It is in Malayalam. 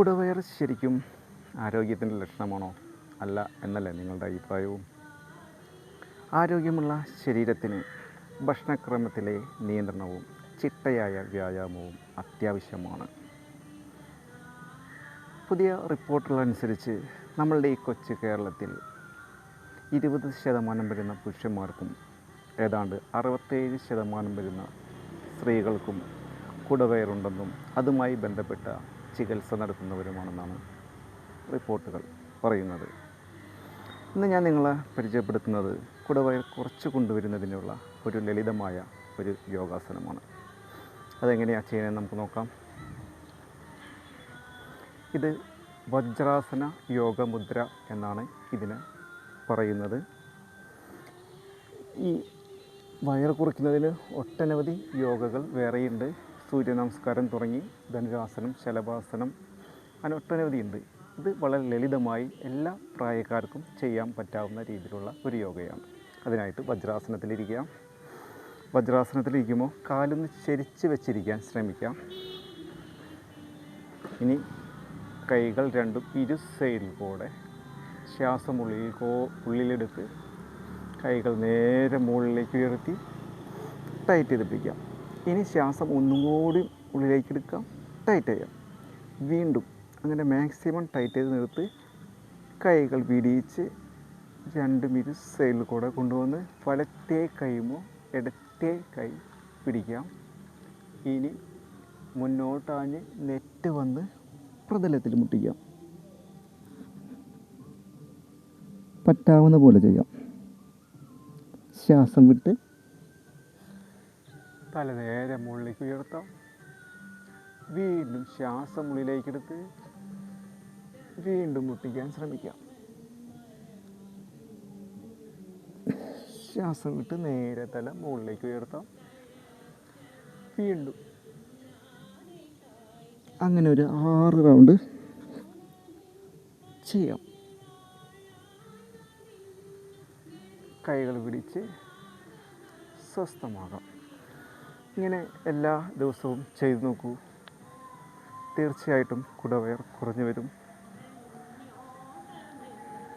കുടവയർ ശരിക്കും ആരോഗ്യത്തിന്റെ ലക്ഷണമാണോ? അല്ല എന്നല്ലേ നിങ്ങളുടെ അഭിപ്രായവും? ആരോഗ്യമുള്ള ശരീരത്തിന് ഭക്ഷണക്രമത്തിലെ നിയന്ത്രണവും ചിട്ടയായ വ്യായാമവും അത്യാവശ്യമാണ്. പുതിയ റിപ്പോർട്ടുകളനുസരിച്ച് നമ്മളുടെ ഈ കൊച്ചു കേരളത്തിൽ ഇരുപത് ശതമാനം വരുന്ന പുരുഷന്മാർക്കും ഏതാണ്ട് അറുപത്തേഴ് ശതമാനം വരുന്ന സ്ത്രീകൾക്കും കുടവയറുണ്ടെന്നും അതുമായി ബന്ധപ്പെട്ട ചികിത്സ നടത്തുന്നവരുമാണെന്നാണ് റിപ്പോർട്ടുകൾ പറയുന്നത്. ഇന്ന് ഞാൻ നിങ്ങളെ പരിചയപ്പെടുത്തുന്നത് കുടവയർ കുറച്ച് കൊണ്ടുവരുന്നതിനുള്ള ഒരു ലളിതമായ ഒരു യോഗാസനമാണ്. അതെങ്ങനെയാണ് ചെയ്യുന്നത് നമുക്ക് നോക്കാം. ഇത് വജ്രാസന യോഗമുദ്ര എന്നാണ് ഇതിന് പറയുന്നത്. ഈ വയർ കുറയ്ക്കുന്നതിന് ഒട്ടനവധി യോഗകൾ വേറെയുണ്ട്. സൂര്യ നമസ്കാരം തുടങ്ങി. ധനുരാസനം ശലഭാസനം ഉണ്ട്. ഇത് വളരെ ലളിതമായി എല്ലാ പ്രായക്കാർക്കും ചെയ്യാൻ പറ്റാവുന്ന രീതിയിലുള്ള ഒരു യോഗയാണ്. അതിനായിട്ട് വജ്രാസനത്തിലിരിക്കാം വജ്രാസനത്തിലിരിക്കുമ്പോൾ കാലൊന്ന് ചരിച്ച് വെച്ചിരിക്കാൻ ശ്രമിക്കാം. ഇനി കൈകൾ രണ്ടും ഇരു സൈഡിൽ കൂടെ ശ്വാസം ഉള്ളിൽ കോ ഉള്ളിലെടുത്ത് കൈകൾ നേരെ മുകളിലേക്ക് ഉയർത്തി ടൈറ്റ് ചെയ്തിപ്പിക്കാം. ഇനി ശ്വാസം ഒന്നും കൂടി ഉള്ളിലേക്ക് എടുക്കാം. ടൈറ്റ് ചെയ്യാം. വീണ്ടും അങ്ങനെ മാക്സിമം ടൈറ്റ് ചെയ്ത് നിർത്തി കൈകൾ വിടിയിച്ച് രണ്ട് ഇരു സൈഡിൽ കൂടെ കൊണ്ടുവന്ന് വലത്തേ കൈമോ ഇടത്തേ കൈ പിടിക്കാം. ഇനി മുന്നോട്ടാഞ്ഞ് നെറ്റ് വന്ന് പ്രതലത്തിൽ മുട്ടിക്കാം. പറ്റാവുന്ന പോലെ ചെയ്യാം. ശ്വാസം വിട്ട് തല നേരെ മുകളിലേക്ക് ഉയർത്താം. വീണ്ടും ശ്വാസം ഉള്ളിലേക്ക് എടുത്ത് വീണ്ടും മുട്ടിക്കാൻ ശ്രമിക്കാം. ശ്വാസം വിട്ട് നേരെ തല മുകളിലേക്ക് ഉയർത്താം. വീണ്ടും. അങ്ങനെ ഒരു ആറ് റൗണ്ട് ചെയ്യാം. കൈകൾ പിടിച്ച് സ്വസ്ഥമാകാം. ഇങ്ങനെ എല്ലാ ദിവസവും ചെയ്തു നോക്കൂ. തീർച്ചയായിട്ടും കുടവയർ കുറഞ്ഞു വരും.